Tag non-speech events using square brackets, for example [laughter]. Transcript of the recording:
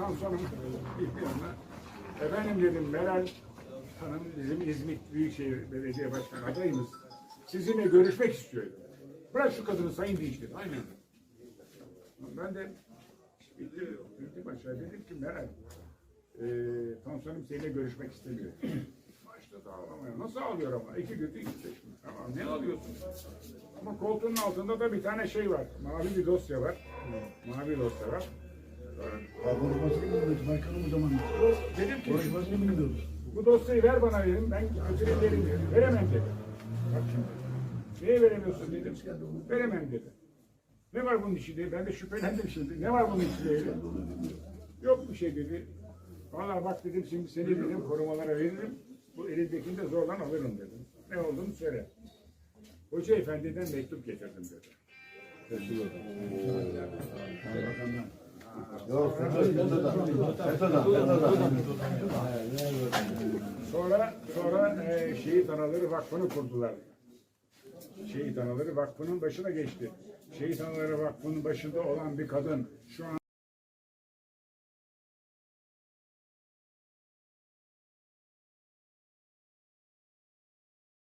Tansu'nun yanına. [laughs] Efendim dedim Meral Hanım bizim İzmit Büyükşehir Belediye Başkanı adayımız. Sizinle görüşmek istiyor. Bırak şu kadını sayın Dinç dedi. Aynen. Ben de gittim, gittim aşağı dedim ki Meral e, Tansu Hanım seninle görüşmek istemiyor. [clears throat] Başladı ağlamaya. Nasıl ağlıyor ama? İki gün iki seçim. Tamam ne alıyorsun? Ama koltuğun altında da bir tane şey var. Mavi bir dosya var. Mavi dosya var. Konuşmasını bilmiyoruz. Başkanım o zaman. Dedim ki Konuşmasını bilmiyoruz. bu dosyayı ver bana dedim. Ben götüreyim dedim. Veremem dedim. Bak şimdi. Niye veremiyorsun dedim. Veremem dedi. Ne var bunun içinde? Ben de şüphelendim şimdi. Ne var bunun içinde? dedim. Yok bir şey dedi. Vallahi bak dedim şimdi seni dedim korumalara veririm. Bu elindekini de zorlan alırım dedim. Ne olduğunu söyle. Hoca efendiden mektup getirdim dedi. Yok, FETÖ'den. FETÖ'den. FETÖ'den. Sonra sonra e, Şehit Anaları Vakfı'nı kurdular. Şehit Anaları Vakfı'nın başına geçti. Şehit Anaları Vakfı'nın başında olan bir kadın şu an